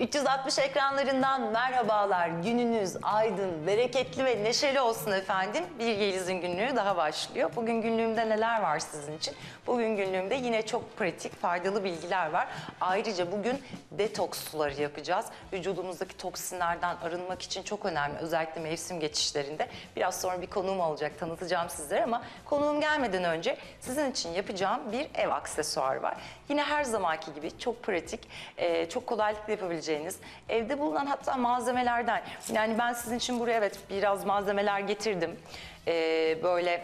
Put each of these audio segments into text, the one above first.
360 ekranlarından merhabalar. Gününüz aydın, bereketli ve neşeli olsun efendim. Bir Yeliz'in günlüğü daha başlıyor. Bugün günlüğümde neler var sizin için? Bugün günlüğümde yine çok pratik, faydalı bilgiler var. Ayrıca bugün detoks suları yapacağız. Vücudumuzdaki toksinlerden arınmak için çok önemli. Özellikle mevsim geçişlerinde. Biraz sonra bir konuğum olacak, tanıtacağım sizlere ama konuğum gelmeden önce sizin için yapacağım bir ev aksesuarı var. Yine her zamanki gibi çok pratik, çok kolaylıkla yapabileceğiniz, evde bulunan hatta malzemelerden. Yani ben sizin için buraya evet biraz malzemeler getirdim. E, böyle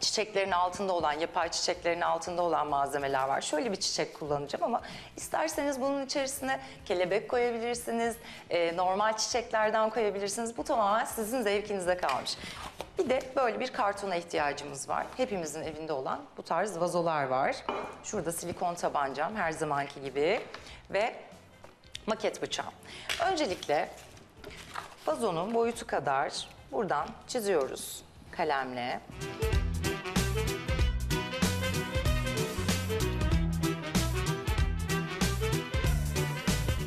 çiçeklerin altında olan, yapay çiçeklerin altında olan malzemeler var. Şöyle bir çiçek kullanacağım ama isterseniz bunun içerisine kelebek koyabilirsiniz, e, normal çiçeklerden koyabilirsiniz. Bu tamamen sizin zevkinize kalmış. Bir de böyle bir kartona ihtiyacımız var. Hepimizin evinde olan bu tarz vazolar var. Şurada silikon tabancam her zamanki gibi ve maket bıçağım. Öncelikle vazonun boyutu kadar buradan çiziyoruz kalemle.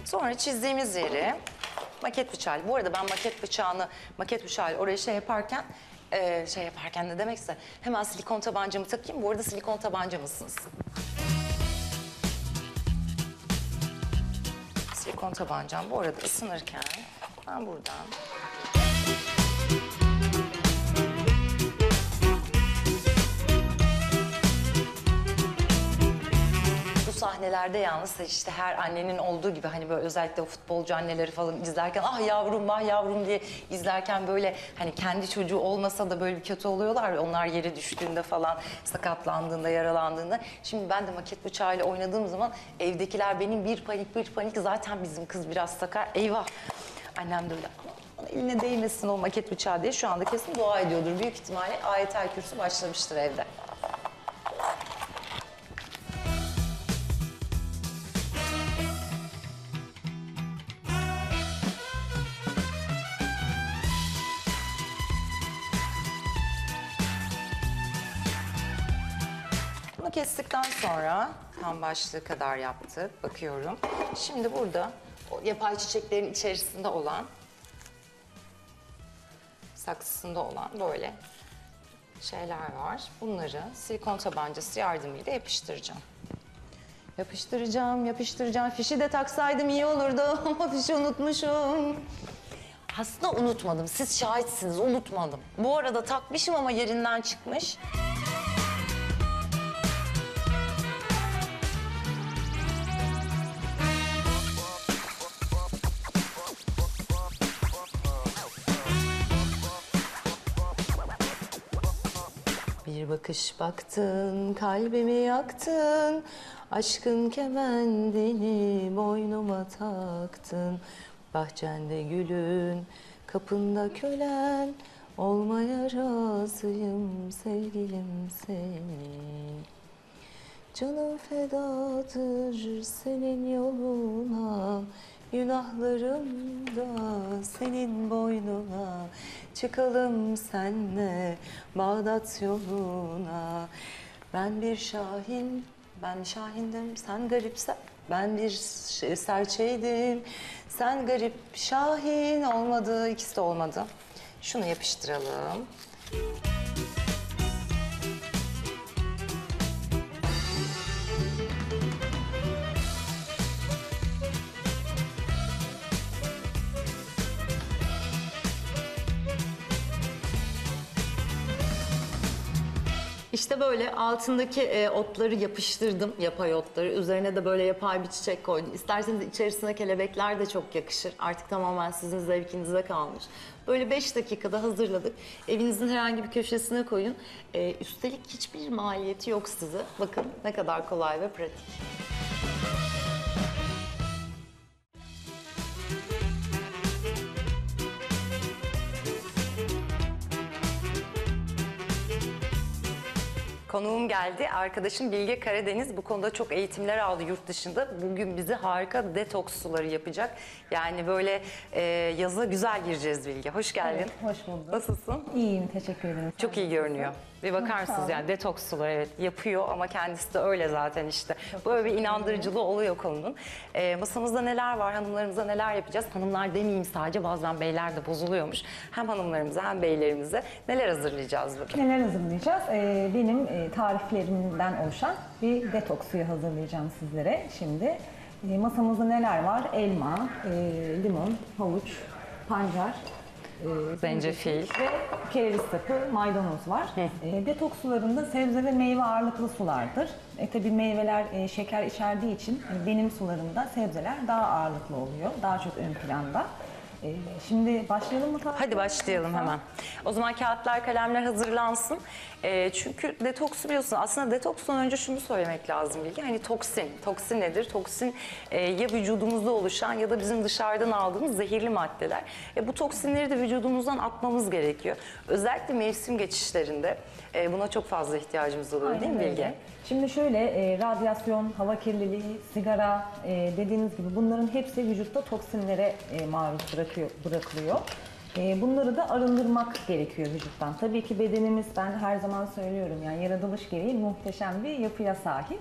Sonra çizdiğimiz yeri maket bıçağı. Bu arada ben maket bıçağını, maket bıçağı oraya şey yaparken e, şey yaparken ne demekse hemen silikon tabancamı takayım. Bu arada silikon tabancam Silikon tabancam bu arada ısınırken ben buradan sahnelerde yalnız işte her annenin olduğu gibi hani böyle özellikle o futbolcu anneleri falan izlerken ah yavrum ah yavrum diye izlerken böyle hani kendi çocuğu olmasa da böyle bir kötü oluyorlar ya onlar yere düştüğünde falan sakatlandığında yaralandığında. Şimdi ben de maket bıçağıyla oynadığım zaman evdekiler benim bir panik bir panik zaten bizim kız biraz sakar eyvah. Annem de öyle "Aman eline değmesin o maket bıçağı diye şu anda kesin dua ediyordur. Büyük ihtimalle ayetel kürsü başlamıştır evde. Kestikten sonra tam başlığı kadar yaptık. Bakıyorum. Şimdi burada o yapay çiçeklerin içerisinde olan saksısında olan böyle şeyler var. Bunları silikon tabancası yardımıyla yapıştıracağım. Yapıştıracağım, yapıştıracağım. Fişi de taksaydım iyi olurdu ama fişi unutmuşum. Aslında unutmadım. Siz şahitsiniz, unutmadım. Bu arada takmışım ama yerinden çıkmış. Bakış baktın, kalbimi yaktın. Aşkın kemendini boynuma taktın. Bahçende gülün, kapında kölen. Olmaya razıyım sevgilim senin. Canım fedadır senin yoluna Günahlarım da senin boynuna Çıkalım senle Bağdat yoluna. Ben bir şahin, ben şahindim Sen garipsen ben bir serçeydim. Sen garip şahin olmadı ikisi de olmadı. Şunu yapıştıralım İşte böyle altındaki e, otları yapıştırdım, yapay otları. Üzerine de böyle yapay bir çiçek koydum. İsterseniz içerisine kelebekler de çok yakışır. Artık tamamen sizin zevkinize kalmış. Böyle 5 dakikada hazırladık. Evinizin herhangi bir köşesine koyun. E, üstelik hiçbir maliyeti yok size. Bakın ne kadar kolay ve pratik. Konuğum geldi. Arkadaşım Bilge Karadeniz bu konuda çok eğitimler aldı yurt dışında. Bugün bize harika detoks suları yapacak. Yani böyle e, yaza güzel gireceğiz Bilge. Hoş geldin. Evet, hoş bulduk. Nasılsın? İyiyim, teşekkür ederim. Çok iyi görünüyor. Bir bakar Hı, sağ mısınız olun. yani detoks suları evet yapıyor ama kendisi de öyle zaten işte. Böyle bir inandırıcılığı oluyor konunun. Ee, masamızda neler var, hanımlarımıza neler yapacağız? Hanımlar demeyeyim sadece bazen beyler de bozuluyormuş. Hem hanımlarımıza hem beylerimize neler hazırlayacağız bugün? Neler hazırlayacağız? Ee, benim e, tariflerimden oluşan bir detoks suyu hazırlayacağım sizlere şimdi. E, masamızda neler var? Elma, e, limon, havuç, pancar, e, Zencefil. ve kereviz sapı, maydanoz var. E, detoks sularında sebze ve meyve ağırlıklı sulardır. E, tabii meyveler e, şeker içerdiği için e, benim sularımda sebzeler daha ağırlıklı oluyor. Daha çok ön planda. E, şimdi başlayalım mı? tarife? Hadi başlayalım hemen. O zaman kağıtlar, kalemler hazırlansın. Ee, çünkü detoksu biliyorsun aslında detokstan önce şunu söylemek lazım Bilgi. Hani toksin. Toksin nedir? Toksin e, ya vücudumuzda oluşan ya da bizim dışarıdan aldığımız zehirli maddeler. E, bu toksinleri de vücudumuzdan atmamız gerekiyor. Özellikle mevsim geçişlerinde e, buna çok fazla ihtiyacımız oluyor değil mi Aynen Bilge? öyle. Şimdi şöyle e, radyasyon, hava kirliliği, sigara e, dediğiniz gibi bunların hepsi vücutta toksinlere e, maruz bırakıyor, bırakılıyor. E, bunları da arındırmak gerekiyor vücuttan. Tabii ki bedenimiz ben her zaman söylüyorum yani yaratılış gereği muhteşem bir yapıya sahip.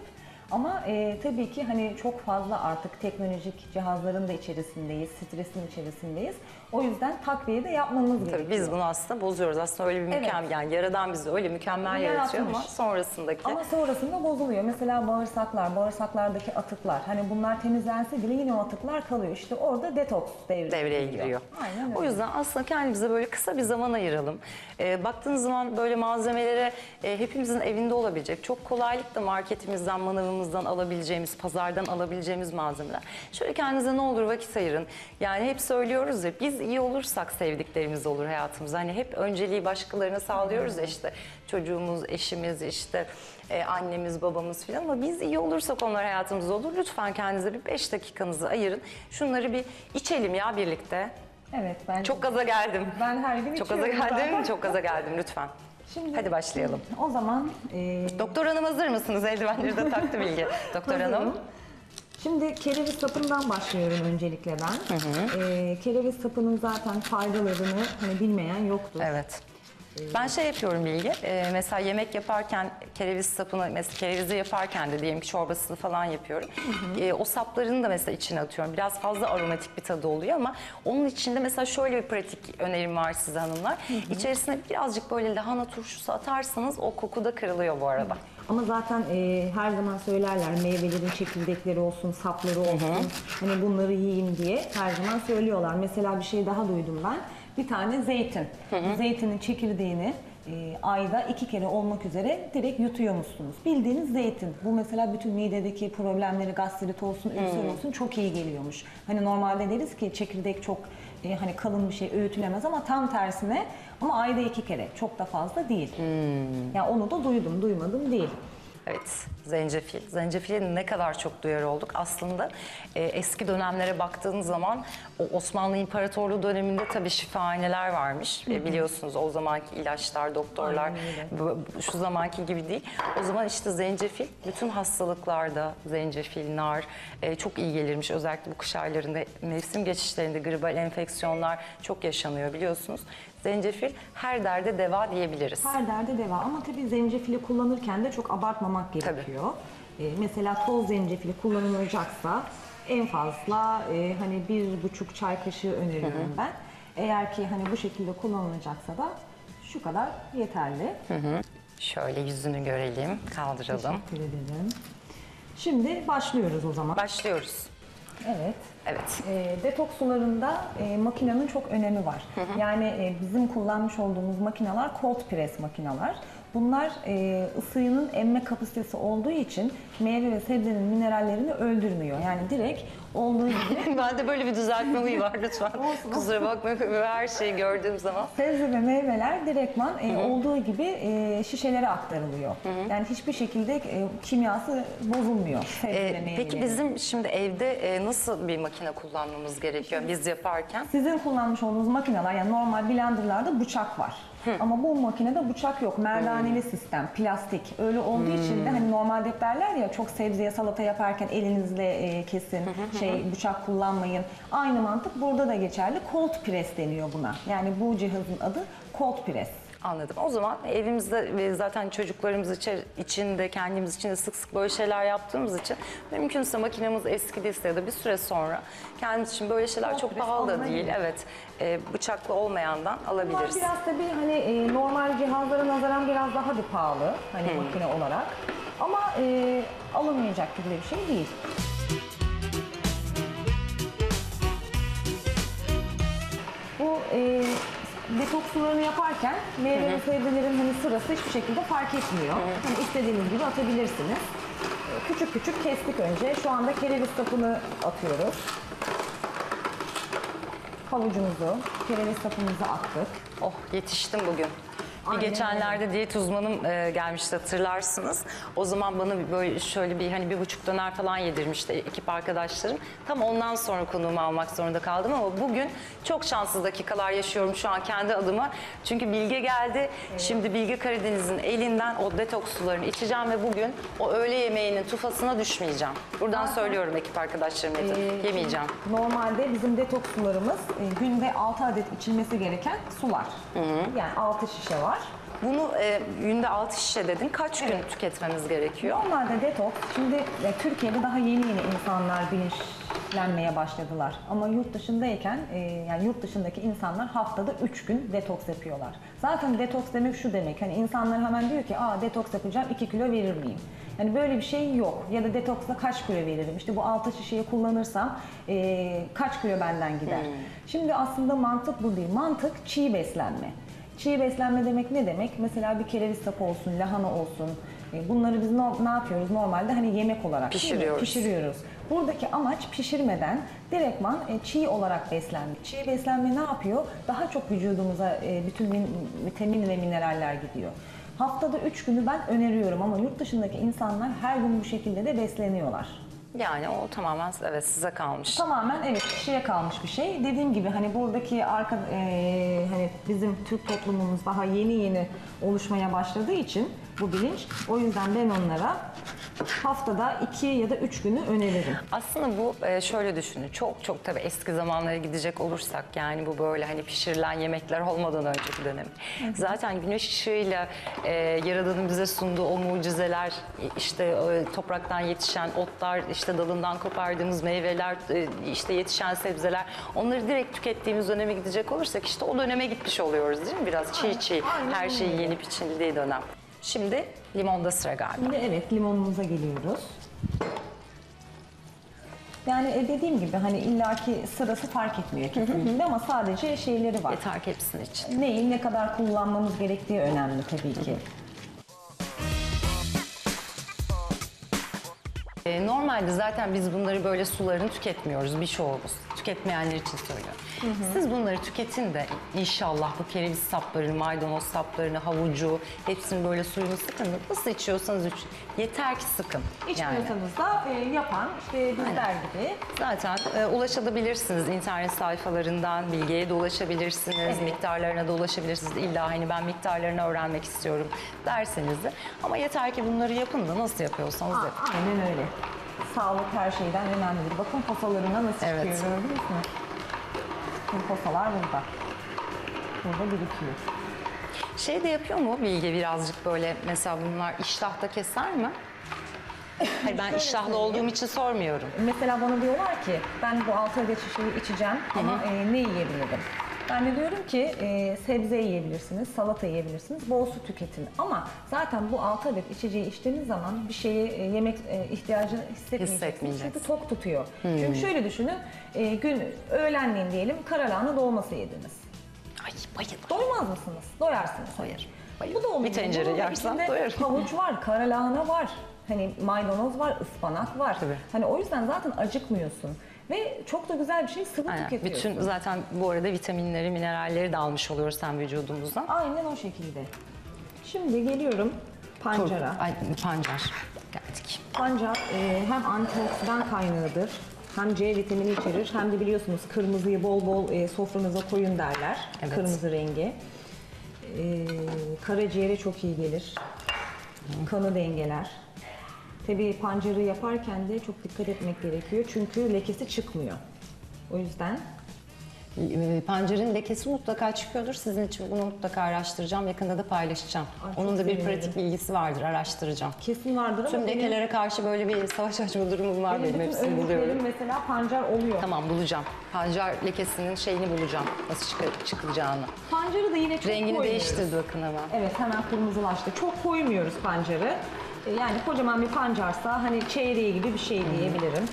Ama e, tabii ki hani çok fazla artık teknolojik cihazların da içerisindeyiz, stresin içerisindeyiz. O yüzden takviye de yapmamız gerekiyor. Tabii biz bunu aslında bozuyoruz. Aslında öyle bir Evet. mükemmel, yani yaradan bizi öyle mükemmel yaratıyor ama Yaratmış. sonrasındaki... Ama sonrasında bozuluyor. Mesela bağırsaklar, bağırsaklardaki atıklar. Hani bunlar temizlense bile yine o atıklar kalıyor. İşte orada detoks devreye, devreye giriyor. Aynen öyle. O yüzden aslında kendimize böyle kısa bir zaman ayıralım. Ee, baktığınız zaman böyle malzemelere e, hepimizin evinde olabilecek, çok kolaylıkla marketimizden, manavımızdan alabileceğimiz, pazardan alabileceğimiz malzemeler. Şöyle kendinize ne olur vakit ayırın. Yani hep söylüyoruz ya biz iyi olursak sevdiklerimiz olur hayatımızda. Hani hep önceliği başkalarına sağlıyoruz ya işte çocuğumuz, eşimiz, işte e, annemiz, babamız falan ama biz iyi olursak onlar hayatımızda olur. Lütfen kendinize bir 5 dakikanızı ayırın. Şunları bir içelim ya birlikte. Evet ben Çok gaza geldim. ben her gün Çok gaza içiyorum geldim, zaten. çok gaza geldim lütfen. Şimdi- Hadi başlayalım. O zaman e, Doktor hanım hazır mısınız? Eldivenleri de taktı Bilge. Doktor hanım. Hazırım. Şimdi kereviz sapından başlıyorum öncelikle ben. E, kereviz sapının zaten faydalarını hani bilmeyen yoktur. Evet. Ben şey yapıyorum Bilge, e, mesela yemek yaparken kereviz sapını, mesela kerevizi yaparken de diyelim ki çorbasını falan yapıyorum. E, o saplarını da mesela içine atıyorum. Biraz fazla aromatik bir tadı oluyor ama onun içinde mesela şöyle bir pratik önerim var size hanımlar. İçerisine birazcık böyle lahana turşusu atarsanız o koku da kırılıyor bu arada. Ama zaten e, her zaman söylerler meyvelerin çekirdekleri olsun, sapları olsun. Hani bunları yiyin diye her zaman söylüyorlar. Mesela bir şey daha duydum ben. Bir tane zeytin. Zeytinin çekirdeğini e, ayda iki kere olmak üzere direkt yutuyormuşsunuz. Bildiğiniz zeytin. Bu mesela bütün midedeki problemleri, gastrit olsun, ülser olsun çok iyi geliyormuş. Hani normalde deriz ki çekirdek çok e, hani kalın bir şey öğütülemez ama tam tersine ama ayda iki kere çok da fazla değil. Ya onu da duydum, duymadım değil. Evet, zencefil. Zencefili ne kadar çok duyar olduk. Aslında e, eski dönemlere baktığın zaman o Osmanlı İmparatorluğu döneminde tabii şifahaneler varmış. E, biliyorsunuz o zamanki ilaçlar, doktorlar şu zamanki gibi değil. O zaman işte zencefil bütün hastalıklarda zencefil, nar e, çok iyi gelirmiş. Özellikle bu kış aylarında mevsim geçişlerinde gribal enfeksiyonlar çok yaşanıyor biliyorsunuz. Zencefil her derde deva diyebiliriz. Her derde deva ama tabii zencefili kullanırken de çok abartmamak gerekiyor. Ee, mesela toz zencefili kullanılacaksa en fazla e, hani bir buçuk çay kaşığı öneriyorum ben. Eğer ki hani bu şekilde kullanılacaksa da şu kadar yeterli. Şöyle yüzünü görelim, kaldıralım. Teşekkür ederim. Şimdi başlıyoruz o zaman. Başlıyoruz. Evet. Evet. E, detoks sularında e, makinenin çok önemi var. Yani e, bizim kullanmış olduğumuz makineler cold press makineler. Bunlar e, ısıyının emme kapasitesi olduğu için meyve ve sebzenin minerallerini öldürmüyor. Yani direkt olduğu gibi Bende böyle bir düzeltme huyu var lütfen. Olsun. Kusura bakmayın her şeyi gördüğüm zaman. sebze ve meyveler direktman e, olduğu gibi e, şişelere aktarılıyor. Yani hiçbir şekilde e, kimyası bozulmuyor meyvelerin. peki bizim şimdi evde e, nasıl bir makine kullanmamız gerekiyor biz yaparken? Sizin kullanmış olduğunuz makineler yani normal blenderlarda bıçak var. Ama bu makinede bıçak yok. Merdaneli sistem, plastik. Öyle olduğu için de hani normalde hep derler ya çok sebzeye salata yaparken elinizle e, kesin, şey bıçak kullanmayın. Aynı mantık burada da geçerli. Cold press deniyor buna. Yani bu cihazın adı cold press. Anladım. O zaman evimizde ve zaten çocuklarımız içi- için de kendimiz için de sık sık böyle şeyler yaptığımız için mümkünse makinemiz eskidiyse ya da bir süre sonra kendimiz için böyle şeyler çok Kompresör pahalı da değil. Evet. e, bıçaklı olmayandan Bunlar alabiliriz. biraz tabii hani e, normal cihazlara nazaran biraz daha bir pahalı hani makine olarak. Ama e, alınmayacak gibi bir şey değil. Detoks sularını yaparken meyve ve sebzelerin hani sırası hiçbir şekilde fark etmiyor. Hani istediğiniz gibi atabilirsiniz. Küçük küçük kestik önce. Şu anda kereviz sapını atıyoruz. Havucumuzu, kereviz sapımızı attık. Oh yetiştim bugün. Bir Aynen geçenlerde diyet uzmanım e, gelmişti hatırlarsınız. O zaman bana bir böyle şöyle bir hani bir buçuk döner falan yedirmişti ekip arkadaşlarım. Tam ondan sonra konuğumu almak zorunda kaldım ama bugün çok şanssız dakikalar yaşıyorum şu an kendi adıma. Çünkü Bilge geldi. Şimdi Bilge Karadeniz'in elinden o detoks sularını içeceğim ve bugün o öğle yemeğinin tufasına düşmeyeceğim. Buradan söylüyorum ekip arkadaşlarıma Ee, yemeyeceğim. Normalde bizim detoks sularımız e, günde 6 adet içilmesi gereken sular. Yani 6 şişe var. Bunu e, günde 6 şişe dedin. Kaç gün tüketmemiz gerekiyor? Normalde detoks, şimdi e, Türkiye'de daha yeni yeni insanlar bilinçlenmeye başladılar. Ama yurt dışındayken, e, yani yurt dışındaki insanlar haftada 3 gün detoks yapıyorlar. Zaten detoks demek şu demek, hani insanlar hemen diyor ki, aa detoks yapacağım 2 kilo verir miyim? Yani böyle bir şey yok. Ya da detoksla kaç kilo veririm? İşte bu 6 şişeyi kullanırsam e, kaç kilo benden gider? Şimdi aslında mantık bu değil. Mantık çiğ beslenme. Çiğ beslenme demek ne demek? Mesela bir kereviz sapı olsun, lahana olsun. E, Bunları biz no- ne yapıyoruz normalde? Hani yemek olarak değil mi? Pişiriyoruz. Pişiriyoruz. Buradaki amaç pişirmeden direktman e, çiğ olarak beslenmek. Çiğ beslenme ne yapıyor? Daha çok vücudumuza e, bütün min- vitamin ve mineraller gidiyor. Haftada 3 günü ben öneriyorum ama yurt dışındaki insanlar her gün bu şekilde de besleniyorlar. Yani o tamamen evet size kalmış. Tamamen evet kişiye kalmış bir şey. Dediğim gibi hani buradaki arka e, hani bizim Türk toplumumuz daha yeni yeni oluşmaya başladığı için bu bilinç. O yüzden ben onlara haftada iki ya da üç günü öneririm. Aslında bu e, şöyle düşünün. Çok çok tabii eski zamanlara gidecek olursak yani bu böyle hani pişirilen yemekler olmadan önceki dönem. Zaten güneş ışığıyla e, Yaradan'ın bize sunduğu o mucizeler işte e, topraktan yetişen otlar, işte dalından kopardığımız meyveler, e, işte yetişen sebzeler onları direkt tükettiğimiz döneme gidecek olursak işte o döneme gitmiş oluyoruz değil mi? Biraz çiğ çiğ her öyle. yenip içildiği dönem. Şimdi limonda sıra galiba. Şimdi evet limonumuza geliyoruz. Yani e, dediğim gibi hani illaki sırası fark etmiyor kesinlikle ama sadece şeyleri var. Yeter ki hepsinin için. Neyi ne kadar kullanmamız gerektiği önemli tabii ki. E, Normalde zaten biz bunları böyle sularını tüketmiyoruz birçoğumuz. Tüketmeyenler için söylüyorum. Siz bunları tüketin de inşallah bu kereviz saplarını, maydanoz saplarını, havucu hepsini böyle suyunu sıkın. Nasıl içiyorsanız için. Yeter ki sıkın. Yani. İçmiyorsanız da e, yapan işte bizler gibi Zaten e, ulaşabilirsiniz internet sayfalarından, bilgiye de ulaşabilirsiniz, miktarlarına da ulaşabilirsiniz. İlla hani ben miktarlarını öğrenmek istiyorum derseniz de. Ama yeter ki bunları yapın da nasıl yapıyorsanız yapın. Aynen öyle. Sağlık her şeyden önemlidir. Bakın posalarına nasıl Evet. çıkıyor gördünüz mü? Şimdi posalar burada. Burada birikiyor. Şey de yapıyor mu Bilge birazcık böyle mesela bunlar iştahta keser mi? Hayır ben iştahlı olduğum için sormuyorum. Mesela bana diyorlar ki ben bu 6 adet şişeyi içeceğim ama e, ne yiyebilirim? Ben de diyorum ki e, sebze yiyebilirsiniz, salata yiyebilirsiniz, bol su tüketin. Ama zaten bu 6 adet içeceği içtiğiniz zaman bir şeyi e, yemek e, ihtiyacı hissetmeyeceksiniz. Çünkü tok tutuyor. Çünkü şöyle düşünün, e, gün öğlenleyin diyelim karalahana dolması yediniz. Ay bayılırım. Doymaz mısınız? Doyarsınız. Doyarım. Bu bayılırım. da. Bir tencere Bunun da yersem içinde doyarım. Havuç var, kara lahana var. Hani maydanoz var, ıspanak var. Tabii. Hani o yüzden zaten acıkmıyorsun. Ve çok da güzel bir şey sıvı Aynen. tüketiyorsun. Bütün zaten bu arada vitaminleri, mineralleri de almış oluyoruz hem vücudumuzdan. Aynen o şekilde. Şimdi geliyorum pancara. Ay, pancar. Geldik. Pancar e, hem antioksidan kaynağıdır. Hem C vitamini içerir hem de biliyorsunuz kırmızıyı bol bol e, sofranıza koyun derler. Evet. Kırmızı rengi. E, karaciğere çok iyi gelir. Kanı dengeler. Tabii pancarı yaparken de çok dikkat etmek gerekiyor. Çünkü lekesi çıkmıyor. O yüzden e, pancarın lekesi mutlaka çıkıyordur. Sizin için bunu mutlaka araştıracağım. Yakında da paylaşacağım. Ay, Onun da bir sevinirim. pratik bilgisi vardır. Araştıracağım. Kesin vardır ama Tüm benim- lekelere karşı böyle bir savaş açma durumum var benim. benim Hepsini buluyorum. mesela pancar oluyor. Tamam bulacağım. Pancar lekesinin şeyini bulacağım. Nasıl çık- çıkılacağını. Pancarı da yine çok Rengini koymuyoruz. değiştirdi bakın hemen. Evet hemen kırmızılaştı. Çok koymuyoruz pancarı. E, Yani kocaman bir pancarsa hani çeyreği gibi bir şey diyebilirim.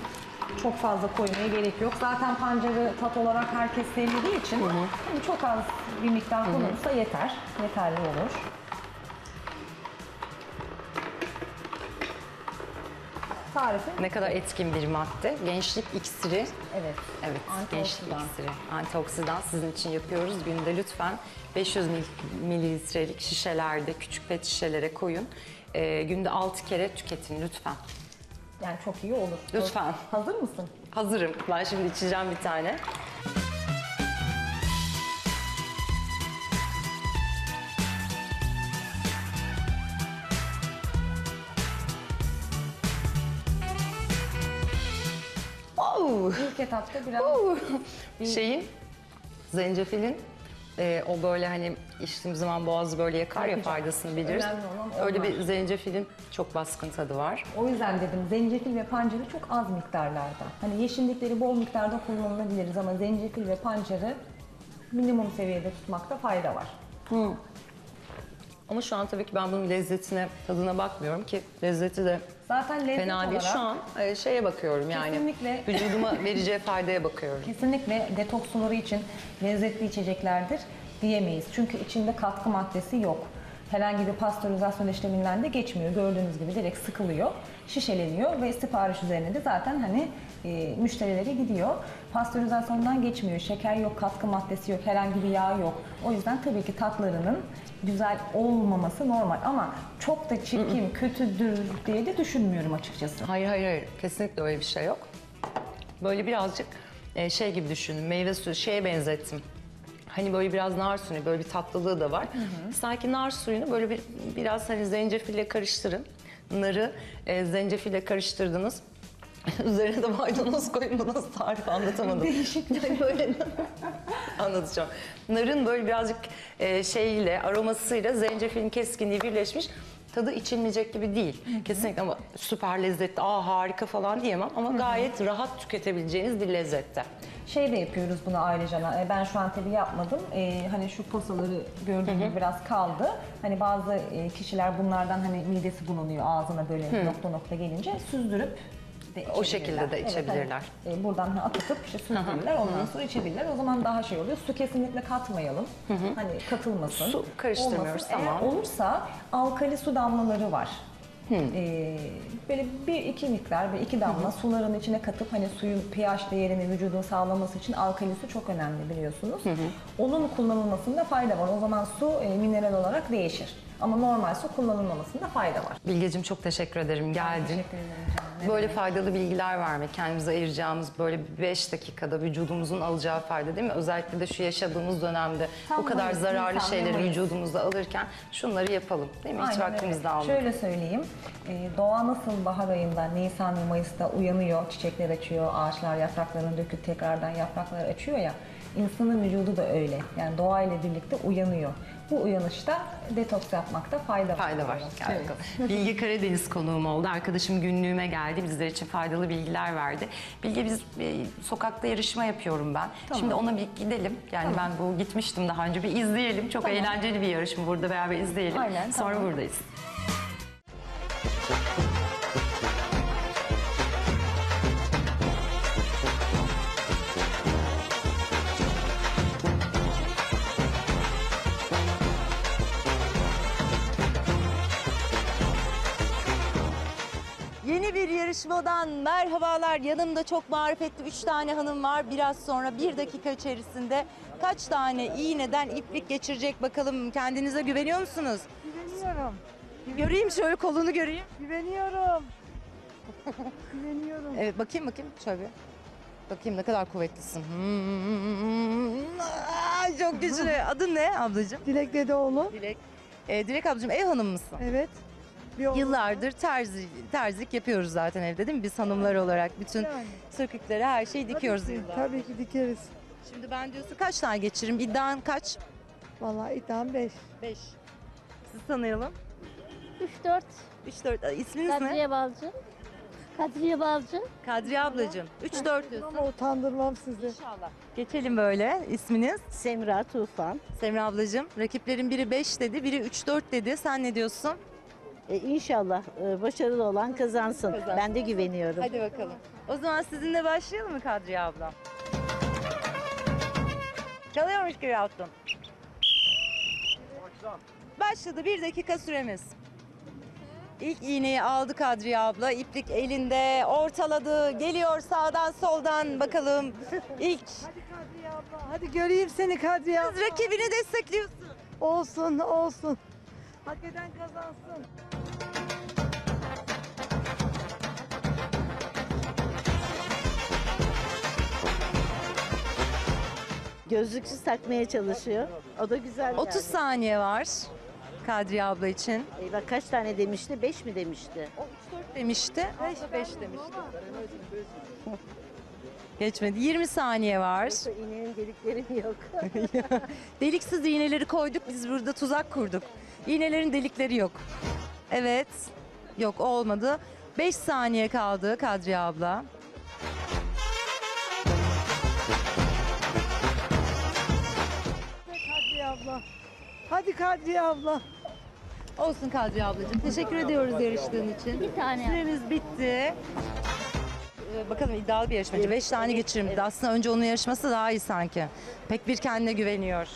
Çok fazla koymaya gerek yok. Zaten pancarı tat olarak herkes sevmediği için hani çok az bir miktar konulursa yeter. Yeterli olur. Tarifim Ne kadar etkin bir madde. Gençlik iksiri. evet. Evet, gençlik Antioksidan. iksiri. Antioksidan sizin için yapıyoruz. Günde lütfen 500 mil- mililitrelik şişelerde, küçük pet şişelere koyun. Ee, günde 6 kere tüketin lütfen. Yani çok iyi olur. Lütfen. Hazır mısın? Hazırım. Ben şimdi içeceğim bir tane. Oh! İlk etapta biraz Şeyin, zencefilin e, o böyle hani içtiğim zaman boğazı böyle yakar ya Yakacak. faydasını biliriz. Önemli olan Öyle onlar. bir zencefilin çok baskın tadı var. O yüzden dedim zencefil ve pancarı çok az miktarlarda. Hani yeşillikleri bol miktarda kullanılabiliriz ama zencefil ve pancarı minimum seviyede tutmakta fayda var. Ama şu an tabii ki ben bunun lezzetine, tadına bakmıyorum ki lezzeti de Zaten lezzet fena değil. olarak Şu an e, şeye bakıyorum yani. Kesinlikle. Vücuduma vereceği faydaya bakıyorum. kesinlikle detoks suları için lezzetli içeceklerdir diyemeyiz. Çünkü içinde katkı maddesi yok. Herhangi bir pastörizasyon işleminden de geçmiyor. Gördüğünüz gibi direkt sıkılıyor, şişeleniyor ve sipariş üzerine de zaten hani e, müşterilere gidiyor. Pastörizasyondan geçmiyor. Şeker yok, katkı maddesi yok, herhangi bir yağ yok. O yüzden tabii ki tatlarının güzel olmaması normal ama çok da çirkin, kötüdür diye de düşünmüyorum açıkçası. Hayır hayır hayır. Kesinlikle öyle bir şey yok. Böyle birazcık e, şey gibi düşünün. Meyve suyu şeye benzettim. Hani böyle biraz nar suyu, böyle bir tatlılığı da var. Sanki nar suyunu böyle bir biraz hani zencefille karıştırın. Narı e, zencefille karıştırdınız. Üzerine de maydanoz koyun bu nasıl tarif anlatamadım. Değişik yani böyle anlatacağım. Narın böyle birazcık e, şeyiyle aromasıyla zencefilin keskinliği birleşmiş. Tadı içilmeyecek gibi değil. Kesinlikle ama süper lezzetli, aa harika falan diyemem ama gayet rahat tüketebileceğiniz bir lezzette. Şey de yapıyoruz bunu ayrıca. e, Ben şu an tabii yapmadım. E, hani şu posaları gördüğüm gibi biraz kaldı. Hani bazı e, kişiler bunlardan hani midesi bulunuyor ağzına böyle nokta nokta gelince süzdürüp de O şekilde de Evet, içebilirler. hani, e, buradan hani atıp işte süzdürürler. Ondan sonra içebilirler. O zaman daha şey oluyor. Su kesinlikle katmayalım. Hani katılmasın. Su karıştırmıyoruz, Olmasın. tamam. Eğer olursa alkali su damlaları var. Ee, böyle bir iki miktar ve iki damla suların içine katıp hani suyun pH değerini vücudun sağlaması için alkali su çok önemli biliyorsunuz. Onun kullanılmasında fayda var. O zaman su e, mineral olarak değişir. Ama normal su kullanılmamasında fayda var. Bilgeciğim çok teşekkür ederim geldin. Teşekkür ederim canım. Ne Böyle demek. faydalı bilgiler vermek, kendimize ayıracağımız böyle 5 dakikada vücudumuzun alacağı fayda değil mi? Özellikle de şu yaşadığımız dönemde Tam bu kadar Mayıs, zararlı ve şeyleri Mayıs. vücudumuza alırken şunları yapalım değil mi? Hiç Aynen vaktimizi öyle. de almayalım. Şöyle söyleyeyim. Ee, doğa nasıl bahar ayında, Nisan ve Mayıs'ta uyanıyor, çiçekler açıyor, ağaçlar yapraklarını döküp tekrardan yapraklar açıyor ya. İnsanın vücudu da öyle. Yani doğa ile birlikte uyanıyor. Bu uyanışta detoks yapmakta fayda var. Fayda var. Gel Evet. bakalım. Bilge Karadeniz konuğum oldu. Arkadaşım günlüğüme geldi. Bizler için faydalı bilgiler verdi. Bilge biz e, sokakta yarışma yapıyorum ben. Şimdi ona bir gidelim. Yani ben bu gitmiştim daha önce. Bir izleyelim. Çok Tamam. eğlenceli bir yarışma. Burada beraber izleyelim. Aynen, Sonra tamam. buradayız. Yarışmadan merhabalar. Yanımda çok marifetli 3 tane hanım var. Biraz sonra bir dakika içerisinde kaç tane iğneden iplik geçirecek bakalım. Kendinize güveniyor musunuz? Güveniyorum. Göreyim şöyle kolunu göreyim. Güveniyorum. Güveniyorum. Evet bakayım bakayım şöyle bir. Bakayım ne kadar kuvvetlisin. Hmm. Aa, çok güçlü. Adın ne ablacığım? Dilek Dedeoğlu. Dilek. Ee, Dilek ablacığım ev hanım mısın? Evet. Oğlum. Yıllardır terzi, terzik yapıyoruz zaten evde değil mi? Biz hanımlar olarak bütün Yani. sökükleri her şeyi dikiyoruz Tabii ki, yıllardır. tabii ki dikeriz. Şimdi ben diyorsun kaç tane geçiririm? İddian kaç? Vallahi iddiam 5. 5. Sizi tanıyalım. 3-4 3-4. İsminiz ne? Kadriye Balcı. Kadriye Balcı. Kadriye ablacığım. 3-4 diyorsun. Ama utandırmam sizi. İnşallah. Geçelim böyle. İsminiz? Semra Tufan. Semra ablacığım. Rakiplerin biri 5 dedi, biri 3-4 dedi. Sen ne diyorsun? E, inşallah e, başarılı olan kazansın. Kazansın. Ben de güveniyorum. Hadi bakalım. O zaman sizinle başlayalım mı Kadriye abla? Çalıyormuş gibi yaptım. Başladı. Bir dakika süremiz. İlk iğneyi aldı Kadriye abla. İplik elinde ortaladı. Geliyor sağdan soldan bakalım. İlk Hadi Kadriye abla. Hadi göreyim seni Kadriye abla. rakibini destekliyorsun. Olsun olsun. Hak eden kazansın. Gözlüksüz takmaya çalışıyor. O da güzel. 30 yani. saniye var Kadriye abla için. E, bak kaç tane demişti? 5 mi demişti? O 3-4 demişti. 5 demişti. Geçmedi. 20 saniye var. Yoksa iğnenin delikleri yok. Deliksiz iğneleri koyduk. Biz burada tuzak kurduk. İğnelerin delikleri yok. Evet. Yok olmadı. 5 saniye kaldı Kadriye abla. Kadriye abla. Hadi Kadriye abla. Olsun Kadriye ablacığım. Teşekkür ediyoruz yarıştığın için. Bir tane. Süremiz bitti. Ee, Bakalım iddialı bir yarışmacı. 5 tane geçirim. Aslında önce onun yarışması daha iyi sanki. Pek bir kendine güveniyor.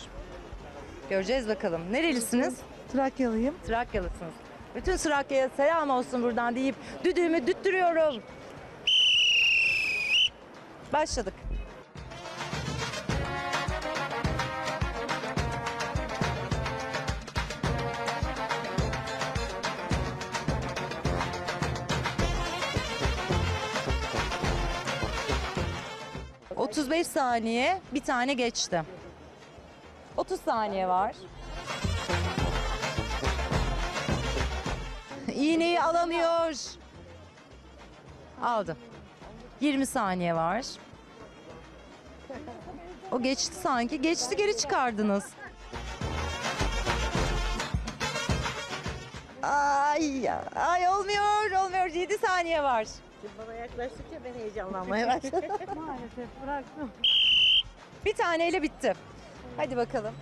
Göreceğiz bakalım. Nerelisiniz? Trakyalıyım. Trakyalısınız. Bütün Trakya'ya selam olsun buradan deyip düdüğümü düttürüyorum. Başladık. ...35 saniye bir tane geçti. 30 saniye var. İğneyi alamıyor. Aldı. 20 saniye var. O geçti sanki. Geçti geri çıkardınız. Ay, ay olmuyor, olmuyor. 7 saniye var. Bana yaklaştıkça ben heyecanlanmaya başladım. Maalesef bıraktım. Bir taneyle bitti. Hadi bakalım.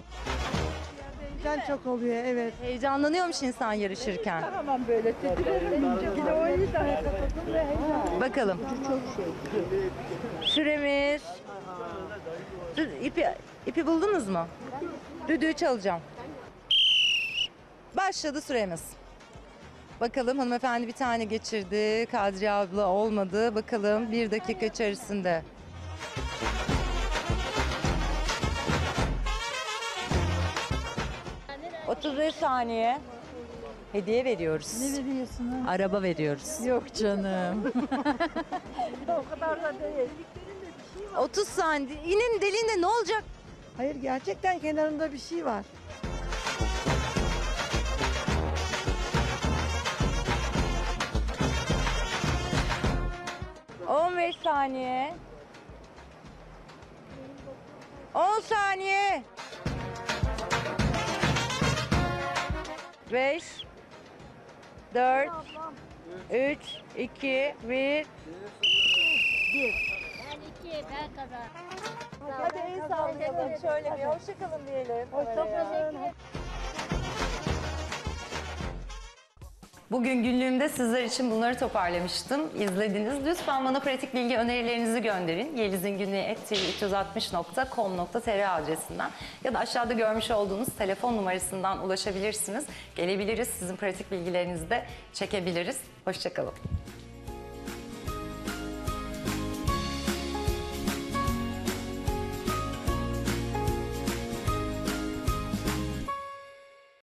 Heyecan çok oluyor evet. Heyecanlanıyormuş insan yarışırken. Tamam böyle titrerim. Yine o yüzden kapatın ve heyecan. Bakalım. Süremiz. Dur, ipi, ipi buldunuz mu? Düdüğü çalacağım. Başladı süremiz. Bakalım hanımefendi bir tane geçirdi. Kadriye abla olmadı. Bakalım bir dakika içerisinde. ...35 saniye hediye veriyoruz. Ne veriyorsunuz? Araba veriyoruz. Yok canım. o kadar da değil. 30 saniye. İğnenin deliğinde ne olacak? Hayır gerçekten kenarında bir şey var. On beş saniye. 10 saniye. 5 4 3 2 1 Ben iki, ben kazan. Hadi el sallayalım şöyle bir hoşçakalın diyelim. Çok teşekkür ederim. Bugün günlüğümde sizler için bunları toparlamıştım. İzlediniz. Lütfen bana pratik bilgi önerilerinizi gönderin. yelizingünlüğü.360.com.tr adresinden ya da aşağıda görmüş olduğunuz telefon numarasından ulaşabilirsiniz. Gelebiliriz. Sizin pratik bilgilerinizi de çekebiliriz. Hoşçakalın.